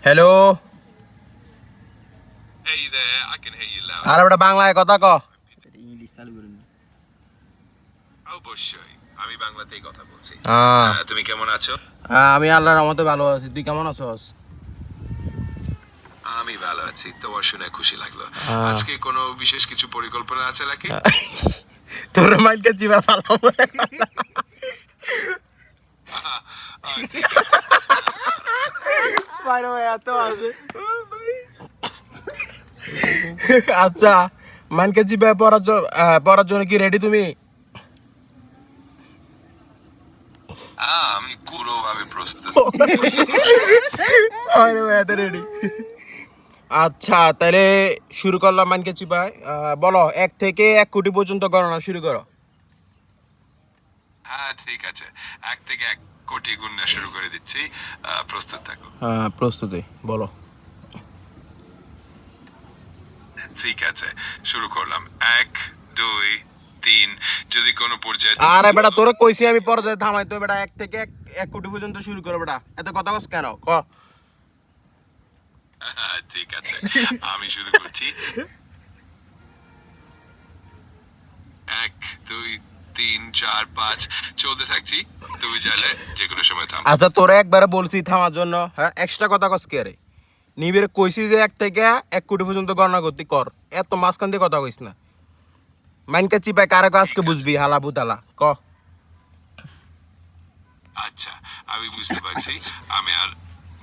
Hello Hey there, I can hear you loud. আর ওটা বাংলায় কথা ক। ইংলিশ চালু করুন অবশ্যই আমি বাংলাতেই কথা বলছি। আহ, তুমি কেমন আছো? আমি আল্লাহর রহমতে ভালো আছি। তুই কেমন আছস? আমি ভালো আছি তোমার শুনে খুশি লাগল। আজকে কোনো বিশেষ কিছু পরিকল্পনা আছে নাকি? তোর মাইন্ডকে জিবা আহ, ঠিক আছে। বাইরে এত আছে। আচ্ছা মাইন্ডকে জিবা পড়ার জন্য পড়ার জন্য কি রেডি তুমি? আমি প্রস্তুত। আরে এত রেডি আচ্ছা তাহলে শুরু করলাম মানকে চিপাই বলো এক থেকে এক কোটি পর্যন্ত গণনা শুরু করো। হ্যাঁ ঠিক আছে। এক থেকে এক কোটি গুণনা শুরু করে দিচ্ছি। প্রস্তুত থাকো। প্রস্তুতি বলো। ঠিক আছে শুরু করলাম। এক দুই তিন যদি কোনো পর্যায়ে আরে বেটা তোরে কইছি আমি পর্যায়ে থামাই তো বেটা এক থেকে এক এক কোটি পর্যন্ত শুরু করো বেটা। এত কথা কস কেন? ক। ঠিক আছে আমি শুরু করছি। এক দুই তিন চার পাঁচ চলতে থাকছি। তুমি চাইলে যে কোনো সময় থাম। আচ্ছা তোরে একবারে বলছি থামার জন্য হ্যাঁ? এক্সট্রা কথা কস কে রে? নিবিড় কইছি যে এক থেকে এক কোটি পর্যন্ত গণনা করতে কর। এত মাঝখান দিয়ে কথা কইস না। মাইনকে চিপাই কারে আজকে বুঝবি হালা বুতালা ক। আচ্ছা আমি বুঝতে পারছি। আমি আর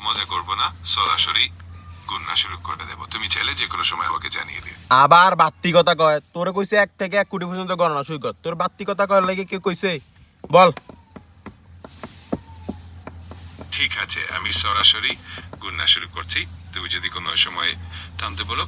মজা করব না। সরাসরি গুন্না শুরু করে দেবো। তুমি চাইলে যে কোনো সময় আমাকে জানিয়ে দিও। আবার বাত্তি কথা কয়। তোরে কইছে এক থেকে এক কোটি পর্যন্ত গণনা শুরু কর। তোর বাত্তি কথা কয় লাগে কে কইছে? বল। ঠিক আছে আমি সরাসরি গুন্না শুরু করছি। তুমি যদি কোনো সময় টানতে বলো